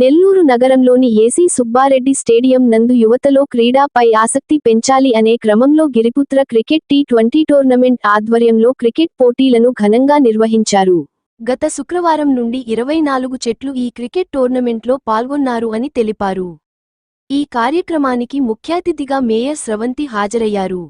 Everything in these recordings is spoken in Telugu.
నెల్లూరు నగరంలోని ఏసీ సుబ్బారెడ్డి స్టేడియం నందు యువతలో క్రీడాపై ఆసక్తి పెంచాలి అనే క్రమంలో Giriputra cricket T twenty tournament ఆధ్వర్యంలో క్రికెట్ పోటీలను ఘనంగా నిర్వహించారు. గత శుక్రవారం నుండి ఇరవై నాలుగు చెట్లు ఈ క్రికెట్ టోర్నమెంట్లో పాల్గొన్నారు అని తెలిపారు. ఈ కార్యక్రమానికి ముఖ్యాతిథిగా మేయర్ స్రవంతి హాజరయ్యారు.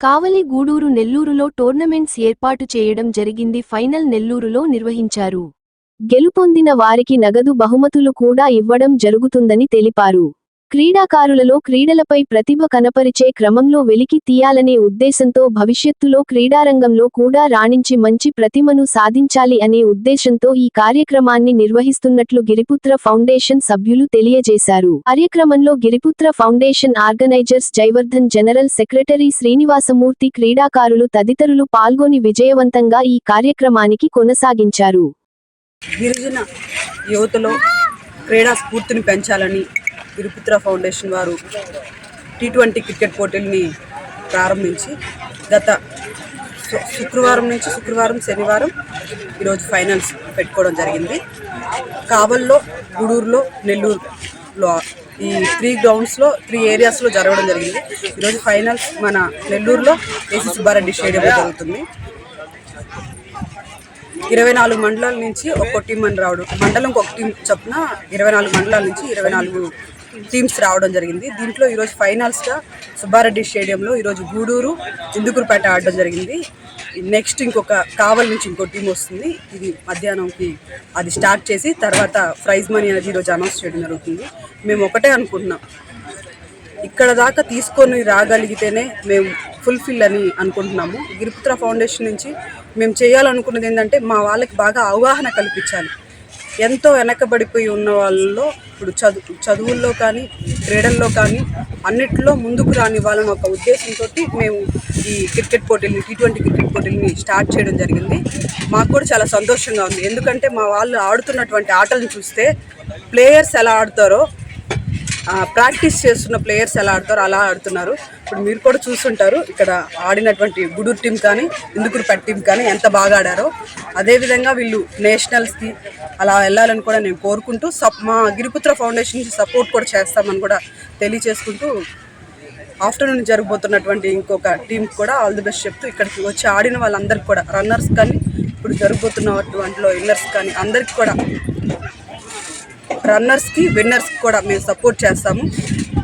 కావలి గూడూరు నెల్లూరులో టోర్నమెంట్స్ ఏర్పాటు చేయడం జరిగింది. ఫైనల్ నెల్లూరులో నిర్వహించారు. గెలుపొందిన వారికి నగదు బహుమతులు కూడా ఇవ్వడం జరుగుతుందని తెలిపారు. క్రీడాకారులలో క్రీడలపై ప్రతిభ కనపరిచే క్రమంలో వెలికి తీయాలనే ఉద్దేశంతో భవిష్యత్తులో క్రీడారంగంలో కూడా రాణించి మంచి ప్రతిమను సాధించాలి అనే ఉద్దేశంతో ఈ కార్యక్రమాన్ని నిర్వహిస్తున్నట్లు గిరిపుత్ర ఫౌండేషన్ సభ్యులు తెలియజేశారు. కార్యక్రమంలో Giriputra foundation organisers Jaivardhan general secretary Srinivasamurthy క్రీడాకారులు తదితరులు పాల్గొని విజయవంతంగా ఈ కార్యక్రమానికి కొనసాగించారు. గిరిజన యువతలో క్రీడా స్ఫూర్తిని పెంచాలని తిరుపుత్ర ఫౌండేషన్ వారు టీ ట్వంటీ క్రికెట్ పోటీల్ని ప్రారంభించి గత శుక్రవారం నుంచి శుక్రవారం శనివారం ఈరోజు ఫైనల్స్ పెట్టుకోవడం జరిగింది. కావల్లో గూడూరులో నెల్లూరులో ఈ త్రీ గ్రౌండ్స్లో త్రీ ఏరియాస్లో జరగడం జరిగింది. ఈరోజు ఫైనల్స్ మన నెల్లూరులో ఏసీ సుబ్బారెడ్డి స్టేడియంలో జరుగుతుంది. ఇరవై నాలుగు మండలాల నుంచి ఒక్కో టీం అని రావడం మండలం ఒక టీం చొప్పున ఇరవై నాలుగు మండలాల నుంచి ఇరవై నాలుగు టీమ్స్ రావడం జరిగింది. దీంట్లో ఈరోజు ఫైనల్స్గా సుబ్బారెడ్డి స్టేడియంలో ఈరోజు గూడూరు ఇందుకురుపేట ఆడడం జరిగింది. నెక్స్ట్ ఇంకొక కావల్ నుంచి ఇంకో టీం వస్తుంది. ఇది మధ్యాహ్నంకి అది స్టార్ట్ చేసి తర్వాత ప్రైజ్ మనీ అనేది ఈరోజు అనౌన్స్ చేయడం జరుగుతుంది. మేము ఒకటే అనుకుంటున్నాం. ఇక్కడ దాకా తీసుకొని రాగలిగితేనే మేము ఫుల్ఫిల్ అని అనుకుంటున్నాము. గిరిపుత్ర ఫౌండేషన్ నుంచి మేము చేయాలనుకున్నది ఏంటంటే మా వాళ్ళకి బాగా అవగాహన కల్పించాలి. ఎంతో వెనకబడిపోయి ఉన్న వాళ్ళలో ఇప్పుడు చదువు చదువుల్లో కానీ క్రీడల్లో కానీ అన్నిట్లో ముందుకు రాని వాళ్ళని ఒక ఉద్దేశంతో మేము ఈ క్రికెట్ పోటీలని టీ ట్వంటీ క్రికెట్ పోటీలని స్టార్ట్ చేయడం జరిగింది. మాకు కూడా చాలా సంతోషంగా ఉంది. ఎందుకంటే మా వాళ్ళు ఆడుతున్నటువంటి ఆటలను చూస్తే ప్లేయర్స్ ఎలా ఆడతారో ప్రాక్టీస్ చేస్తున్న ప్లేయర్స్ ఎలా ఆడతారో అలా ఆడుతున్నారు. ఇప్పుడు మీరు కూడా చూస్తుంటారు ఇక్కడ ఆడినటువంటి గుడూరు టీం కానీ ఇందుకురుపేట టీం కానీ ఎంత బాగా ఆడారో. అదేవిధంగా వీళ్ళు నేషనల్స్కి అలా వెళ్ళాలని కూడా నేను కోరుకుంటూ సప్ మా గిరిపుత్ర ఫౌండేషన్ నుంచి సపోర్ట్ కూడా చేస్తామని కూడా తెలియచేసుకుంటూ ఆఫ్టర్నూన్ జరగబోతున్నటువంటి ఇంకొక టీం కూడా ఆల్ ది బెస్ట్ చెప్తూ ఇక్కడికి వచ్చి ఆడిన వాళ్ళందరికీ కూడా రన్నర్స్ కానీ ఇప్పుడు జరగబోతున్నటువంటిలో ఇన్నర్స్ కానీ అందరికీ కూడా రన్నర్స్కి విన్నర్స్కి కూడా మేము సపోర్ట్ చేస్తాము.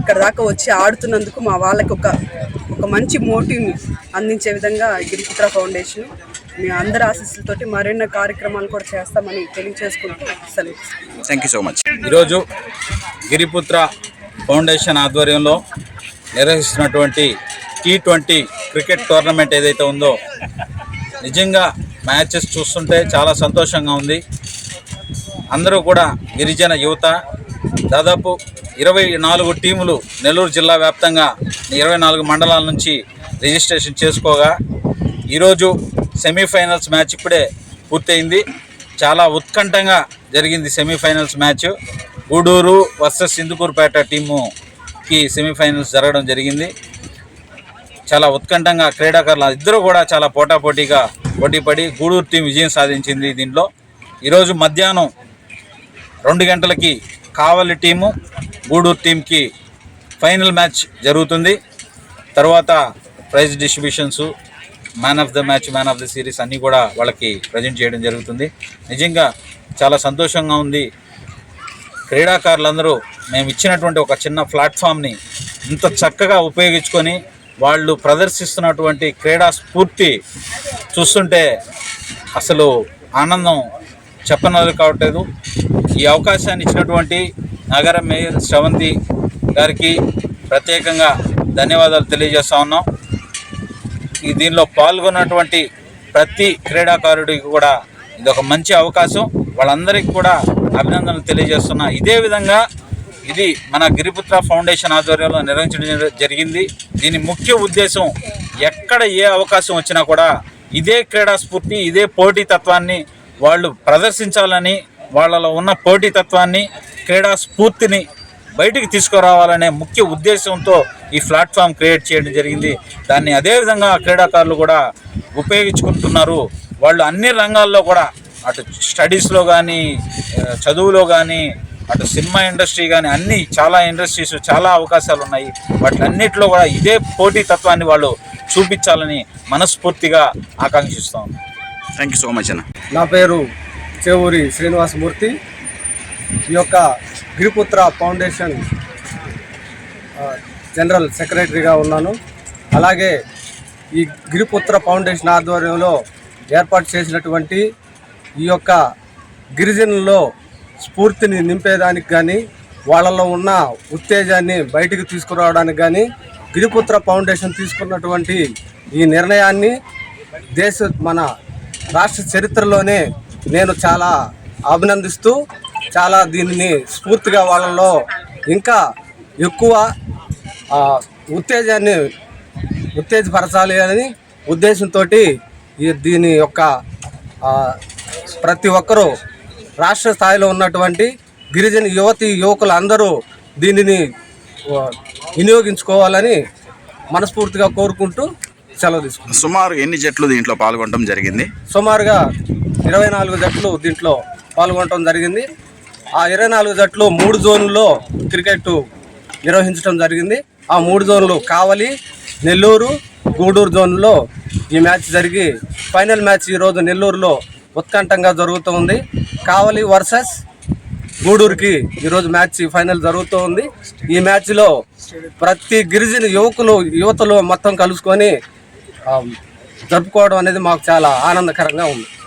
ఇక్కడ దాకా వచ్చి ఆడుతున్నందుకు మా వాళ్ళకి ఒక ఒక మంచి మోటివ్ని అందించే విధంగా గిరిపుత్ర ఫౌండేషన్. మీ అందరి ఆశీస్సులతోటి మరిన్న కార్యక్రమాలు కూడా చేస్తామని తెలియజేసుకుంటూ సెలవు థ్యాంక్ యూ సో మచ్ ఈరోజు గిరిపుత్ర ఫౌండేషన్ ఆధ్వర్యంలో నిర్వహిస్తున్నటువంటి టీ ట్వంటీ క్రికెట్ టోర్నమెంట్ ఏదైతే ఉందో నిజంగా మ్యాచెస్ చూస్తుంటే చాలా సంతోషంగా ఉంది. అందరూ కూడా గిరిజన యువత దాదాపు ఇరవై నాలుగు టీములు నెల్లూరు జిల్లా వ్యాప్తంగా ఇరవై నాలుగు మండలాల నుంచి రిజిస్ట్రేషన్ చేసుకోగా ఈరోజు సెమీఫైనల్స్ మ్యాచ్ ఇప్పుడే పూర్తయింది. చాలా ఉత్కంఠంగా జరిగింది semifinals match. Gudur versus Sindhukurupeta టీముకి semifinals జరగడం జరిగింది. చాలా ఉత్కంఠంగా క్రీడాకారులు ఇద్దరు కూడా చాలా పోటాపోటీగా పోటీపడి గూడూరు టీం విజయం సాధించింది దీంట్లో. ఈరోజు మధ్యాహ్నం రెండు గంటలకి కావలి టీము గూడూరు టీంకి ఫైనల్ మ్యాచ్ జరుగుతుంది. తర్వాత prize distributions man of the match man of the series అన్నీ కూడా వాళ్ళకి ప్రజెంట్ చేయడం జరుగుతుంది. నిజంగా చాలా సంతోషంగా ఉంది. క్రీడాకారులందరూ మేము ఇచ్చినటువంటి ఒక చిన్న ప్లాట్ఫామ్ని ఇంత చక్కగా ఉపయోగించుకొని వాళ్ళు ప్రదర్శిస్తున్నటువంటి క్రీడా స్ఫూర్తి చూస్తుంటే అసలు ఆనందం చెప్పనది కావట్లేదు. ఈ అవకాశాన్ని ఇచ్చినటువంటి నగర మేయర్ శ్రవంతి గారికి ప్రత్యేకంగా ధన్యవాదాలు తెలియజేస్తా ఉన్నాం. ఈ దీనిలో పాల్గొన్నటువంటి ప్రతి క్రీడాకారుడికి కూడా ఇది ఒక మంచి అవకాశం. వాళ్ళందరికీ కూడా అభినందనలు తెలియజేస్తున్నా. ఇదే విధంగా ఇది మన గిరిపుత్ర ఫౌండేషన్ ఆధ్వర్యంలో నిర్వహించడం జరిగింది. దీని ముఖ్య ఉద్దేశం ఎక్కడ ఏ అవకాశం వచ్చినా కూడా ఇదే క్రీడా స్ఫూర్తి ఇదే పోటీతత్వాన్ని వాళ్ళు ప్రదర్శించాలని వాళ్ళలో ఉన్న పోటీతత్వాన్ని క్రీడా స్ఫూర్తిని బయటికి తీసుకురావాలనే ముఖ్య ఉద్దేశంతో ఈ ప్లాట్ఫామ్ క్రియేట్ చేయడం జరిగింది. దాన్ని అదేవిధంగా క్రీడాకారులు కూడా ఉపయోగించుకుంటున్నారు. వాళ్ళు అన్ని రంగాల్లో కూడా అటు స్టడీస్లో కానీ చదువులో కానీ అటు సినిమా ఇండస్ట్రీ కానీ అన్ని చాలా ఇండస్ట్రీస్ చాలా అవకాశాలు ఉన్నాయి. వాటిలన్నిటిలో కూడా ఇదే పోటీతత్వాన్ని వాళ్ళు చూపించాలని మనస్ఫూర్తిగా ఆకాంక్షిస్తాం థ్యాంక్ యూ సో మచ్ అన్న. నా పేరు చేవూరి శ్రీనివాసమూర్తి ఈ యొక్క గిరిపుత్ర ఫౌండేషన్ జనరల్ సెక్రటరీగా ఉన్నాను. అలాగే ఈ గిరిపుత్ర ఫౌండేషన్ ఆధ్వర్యంలో ఏర్పాటు చేసినటువంటి ఈ యొక్క గిరిజనుల్లో స్ఫూర్తిని నింపేదానికి కానీ వాళ్ళలో ఉన్న ఉత్తేజాన్ని బయటికి తీసుకురావడానికి కానీ గిరిపుత్ర ఫౌండేషన్ తీసుకున్నటువంటి ఈ నిర్ణయాన్ని దేశ మన రాష్ట్ర చరిత్రలోనే నేను చాలా అభినందిస్తూ చాలా దీనిని స్ఫూర్తిగా వాళ్ళలో ఇంకా ఎక్కువ ఉత్తేజాన్ని ఉత్తేజపరచాలి అని ఉద్దేశంతో దీని యొక్క ప్రతి ఒక్కరూ రాష్ట్ర స్థాయిలో ఉన్నటువంటి గిరిజన యువతి యువకులు అందరూ దీనిని వినియోగించుకోవాలని మనస్ఫూర్తిగా కోరుకుంటూ సెలవు తీసుకుంటాం సుమారు ఎన్ని జట్లు దీంట్లో పాల్గొనడం జరిగింది? సుమారుగా ఇరవై నాలుగు జట్లు దీంట్లో పాల్గొనడం జరిగింది. ఆ ఇరవై నాలుగు జట్లు మూడు జోన్లలో క్రికెట్ నిర్వహించడం జరిగింది. ఆ మూడు జోన్లు కావలి నెల్లూరు గూడూరు జోన్లో ఈ మ్యాచ్ జరిగి ఫైనల్ మ్యాచ్ ఈరోజు నెల్లూరులో ఉత్కంఠంగా జరుగుతూ ఉంది. కావలి వర్సెస్ గూడూరుకి ఈరోజు మ్యాచ్ ఫైనల్ జరుగుతూ ఉంది. ఈ మ్యాచ్లో ప్రతి గిరిజన యువకులు యువతలు మొత్తం కలుసుకొని జరుపుకోవడం అనేది మాకు చాలా ఆనందకరంగా ఉంది.